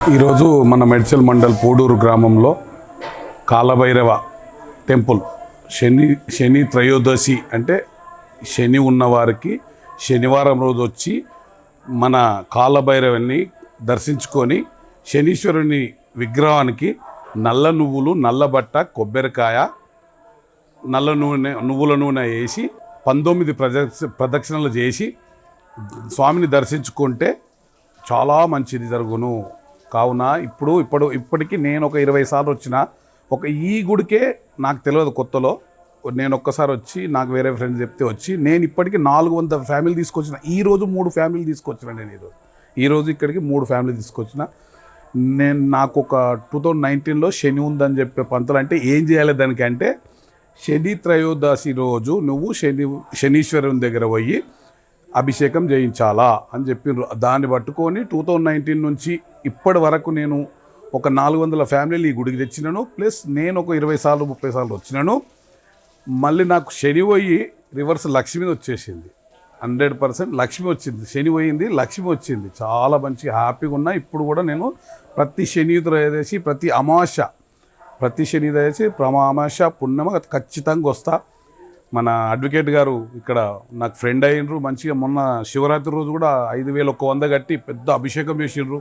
ఈరోజు మన మెడ్చల్ మండల్ పూడూరు గ్రామంలో కాలభైరవ టెంపుల్. శని శని త్రయోదశి అంటే శని ఉన్నవారికి శనివారం రోజు వచ్చి మన కాలభైరవుని దర్శించుకొని శనీశ్వరుని విగ్రహానికి నల్ల నువ్వులు నల్లబట్ట కొబ్బరికాయ నల్ల నూనె నువ్వుల నూనె వేసి పంతొమ్మిది ప్రదక్ష ప్రదక్షిణలు చేసి స్వామిని దర్శించుకుంటే చాలా మంచిది జరుగును. కావున ఇప్పుడు ఇప్పుడు ఇప్పటికీ నేను ఒక ఇరవై సార్లు వచ్చిన ఒక ఈ గుడికే నాకు తెలియదు కొత్తలో. నేను ఒక్కసారి వచ్చి నాకు వేరే ఫ్రెండ్స్ చెప్తే వచ్చి నేను ఇప్పటికీ నాలుగు వందల ఫ్యామిలీ తీసుకొచ్చిన. ఈ రోజు మూడు ఫ్యామిలీ తీసుకొచ్చిన నేను ఈరోజు. ఈరోజు ఇక్కడికి మూడు ఫ్యామిలీ తీసుకొచ్చిన. నేను నాకు ఒక టూ థౌజండ్ నైన్టీన్లో శని ఉందని చెప్పే పంతులు అంటే ఏం చేయాలి దానికంటే శని త్రయోదశి రోజు నువ్వు శని శనీశ్వరుని దగ్గర పోయి అభిషేకం చేయించాలా అని చెప్పిండ్రు దాన్ని పట్టుకొని టూ థౌజండ్ నైన్టీన్ నుంచి ఇప్పటి వరకు నేను ఒక నాలుగు వందల ఫ్యామిలీలు ఈ గుడికి తెచ్చినాను. ప్లస్ నేను ఒక ఇరవై సార్లు ముప్పై సార్లు వచ్చినాను. మళ్ళీ నాకు శని పోయి రివర్స్ లక్ష్మి వచ్చేసింది. హండ్రెడ్ పర్సెంట్ లక్ష్మి వచ్చింది. శని పోయింది లక్ష్మి వచ్చింది. చాలా మంచి హ్యాపీగా ఉన్నా. ఇప్పుడు కూడా నేను ప్రతి శని త్రయోదశి ప్రతి అమావాస్య ప్రతి శని దయచేసి ప్రమామాష పుణ్యమ ఖచ్చితంగా వస్తా. మన అడ్వకేట్ గారు ఇక్కడ నాకు ఫ్రెండ్ అయినరు. మంచిగా మొన్న శివరాత్రి రోజు కూడా ఐదు వేలు ఒక్క వంద కట్టి పెద్ద అభిషేకం చేసిండ్రు.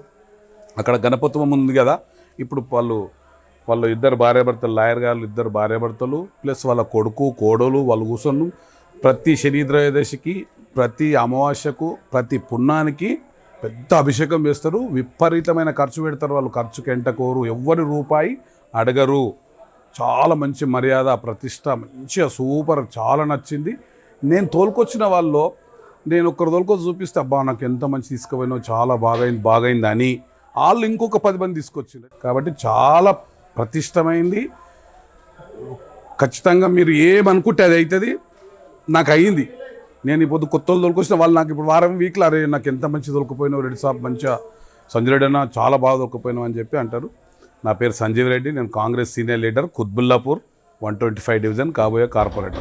అక్కడ గణపత్వం ఉంది కదా ఇప్పుడు వాళ్ళు వాళ్ళు ఇద్దరు భార్యాభర్తలు లాయర్ గారు ఇద్దరు భార్యాభర్తలు ప్లస్ వాళ్ళ కొడుకు కోడలు వాళ్ళు కూర్చొని ప్రతి శని త్రయోదశికి ప్రతి అమావాస్యకు ప్రతి పుణ్యానికి పెద్ద అభిషేకం చేస్తారు. విపరీతమైన ఖర్చు పెడతారు వాళ్ళు. ఖర్చుకి ఎంటకోరు ఎవ్వరి రూపాయి అడగరు. చాలా మంచి మర్యాద ప్రతిష్ట మంచిగా సూపర్ చాలా నచ్చింది. నేను తోలుకొచ్చిన వాళ్ళు నేను ఒక్కరు తోలుకొచ్చి చూపిస్తే అబ్బా నాకు ఎంత మంచి తీసుకుపోయినో చాలా బాగైంది బాగైంది అని వాళ్ళు ఇంకొక పది మంది తీసుకొచ్చింది. కాబట్టి చాలా ప్రతిష్టమైంది. ఖచ్చితంగా మీరు ఏమనుకుంటే అది అవుతుంది నాకు అయ్యింది నేను ఇప్పుడు కొత్త వాళ్ళు దొరికొచ్చిన వాళ్ళు నాకు ఇప్పుడు వారం వీక్లో అరే నాకు ఎంత మంచి దొరికిపోయినావు రెడ్డి సాబ్ మంచిగా సంజయ్ రెడ్డి అన్న చాలా బాగా దొరికిపోయినావు అని చెప్పి అంటారు. నా పేరు సంజీవ్ రెడ్డి నేను Congress senior leader Kutbullapur one twenty five division కాబోయే కార్పొరేటర్.